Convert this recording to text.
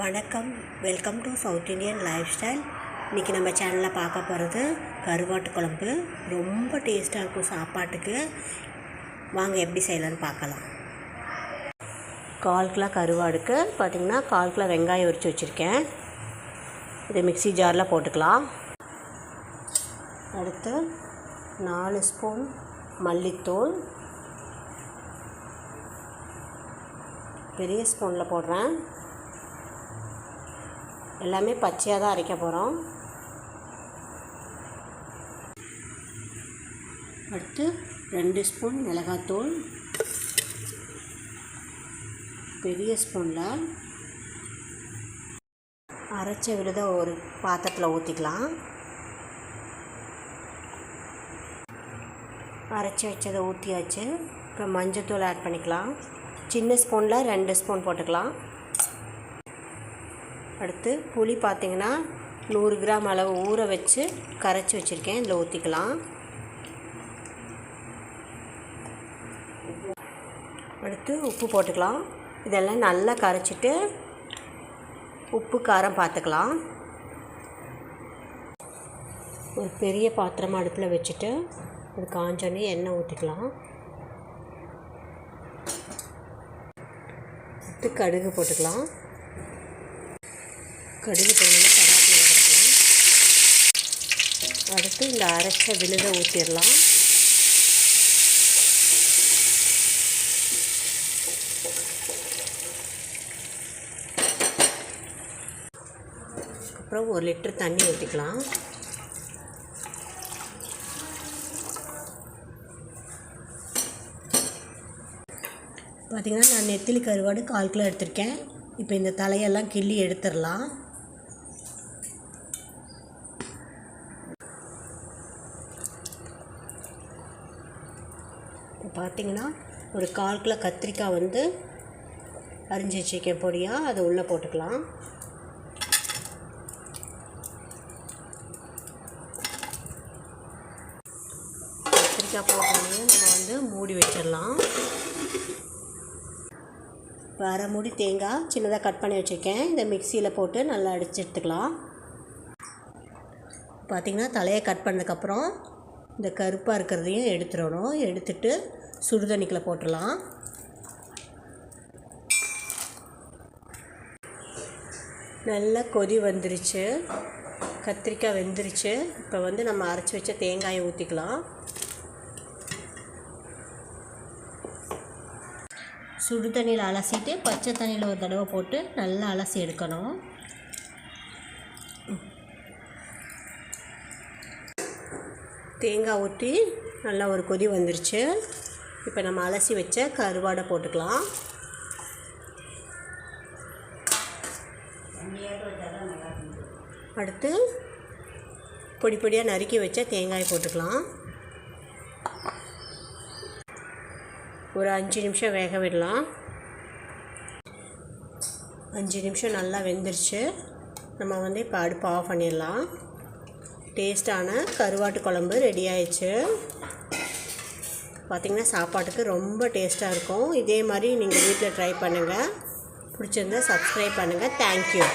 வணக்கம். Welcome to south Indian lifestyle இன்றைக்கி நம்ம சேனலில் பார்க்க போகிறது கருவாட்டு குழம்பு. ரொம்ப டேஸ்ட்டாக இருக்கும் சாப்பாட்டுக்கு. வாங்க எப்படி செய்யலாம்னு பார்க்கலாம். கால் கிலோ கருவாடுக்கு பார்த்திங்கன்னா கால் கிலோ வெங்காயம் உரித்து வச்சுருக்கேன். இதை மிக்ஸி ஜாரில் போட்டுக்கலாம். அடுத்து நாலு ஸ்பூன் மல்லித்தூள். பெரிய ஸ்பூனில் போடுறேன். எல்லாமே பச்சையாக தான் அரைக்க போகிறோம் அடுத்து ரெண்டு ஸ்பூன் மிளகாத்தூள். பெரிய ஸ்பூனில் அரைச்ச விழுத ஒரு பாத்திரத்தில் ஊற்றிக்கலாம் அரைச்சி வச்சதை ஊற்றியாச்சு இப்போ மஞ்சத்தூள் ஆட் பண்ணிக்கலாம். சின்ன ஸ்பூனில் ரெண்டு ஸ்பூன் போட்டுக்கலாம். அடுத்து புளி பார்த்திங்கன்னா நூறு கிராம் அளவு ஊற வச்சு கரைச்சி வச்சுருக்கேன். இதில் ஊற்றிக்கலாம் அடுத்து உப்பு போட்டுக்கலாம். இதெல்லாம் நல்லா கரைச்சிட்டு உப்பு காரம் பார்த்துக்கலாம் ஒரு பெரிய பாத்திரம் அடுப்பில் வச்சுட்டு அது காஞ்சோடனே எண்ணெய் ஊற்றிக்கலாம் அடுத்து கடுகு போட்டுக்கலாம். கடுகு தண்ணியில் கருவேப்பிலை போட்டுக்கலாம் அடுத்து இந்த அரைச்ச விழுத ஊற்றிடலாம் அப்புறம் ஒரு லிட்டர் தண்ணி ஊற்றிக்கலாம் பார்த்திங்கன்னா நான் நெத்திலி கருவாடு கால் கிலோ எடுத்திருக்கேன். இப்போ இந்த தலையெல்லாம் கிள்ளி எடுத்துடலாம். பார்த்தீங்கன்னா ஒரு கால் கிலோ கத்திரிக்காய் வந்து அரிஞ்சு வச்சுருக்கேன் பொடியாக அதை உள்ளே போட்டுக்கலாம். கத்திரிக்காய் போட்டோடனே நம்ம வந்து மூடி வச்சிடலாம். இப்போ அரை மூடி தேங்காய் சின்னதாக கட் பண்ணி வச்சுருக்கேன். இந்த மிக்சியில் போட்டு நல்லா அடித்து எடுத்துக்கலாம். பார்த்திங்கன்னா தலையை கட் பண்ணதுக்கப்புறம் இந்த கருப்பாக இருக்கிறதையும் எடுத்துடணும். எடுத்துட்டு சுடுதண்ணிக்கில் போட்டுடலாம். நல்லா கொதி வந்துருச்சு. கத்திரிக்காய் வெந்துருச்சு. இப்போ வந்து நம்ம அரைச்சி வச்ச தேங்காயை ஊற்றிக்கலாம் சுடு தண்ணியில் அலசிட்டு பச்சை தண்ணியில் ஒரு தடவை போட்டு நல்லா அலசி எடுக்கணும். தேங்காய் ஊற்றி நல்லா ஒரு கொதி வந்துருச்சு. இப்போ நம்ம அலசி வச்ச கருவாடை போட்டுக்கலாம். அடுத்து பொடி பொடியாக நறுக்கி வச்ச தேங்காய் போட்டுக்கலாம். ஒரு அஞ்சு நிமிஷம் வேக விடலாம். அஞ்சு நிமிஷம் நல்லா வெந்துருச்சு. நம்ம வந்து இப்போ அடுப்பு ஆஃப் பண்ணிடலாம். டேஸ்டான கருவாட்டு குழம்பு ரெடி ஆயிடுச்சு. பார்த்திங்கன்னா சாப்பாட்டுக்கு ரொம்ப டேஸ்ட்டாக இருக்கும். இதே மாதிரி நீங்கள் வீட்டில் ட்ரை பண்ணுங்கள் பிடிச்சிருந்தா சப்ஸ்கிரைப் பண்ணுங்கள் தேங்க்யூ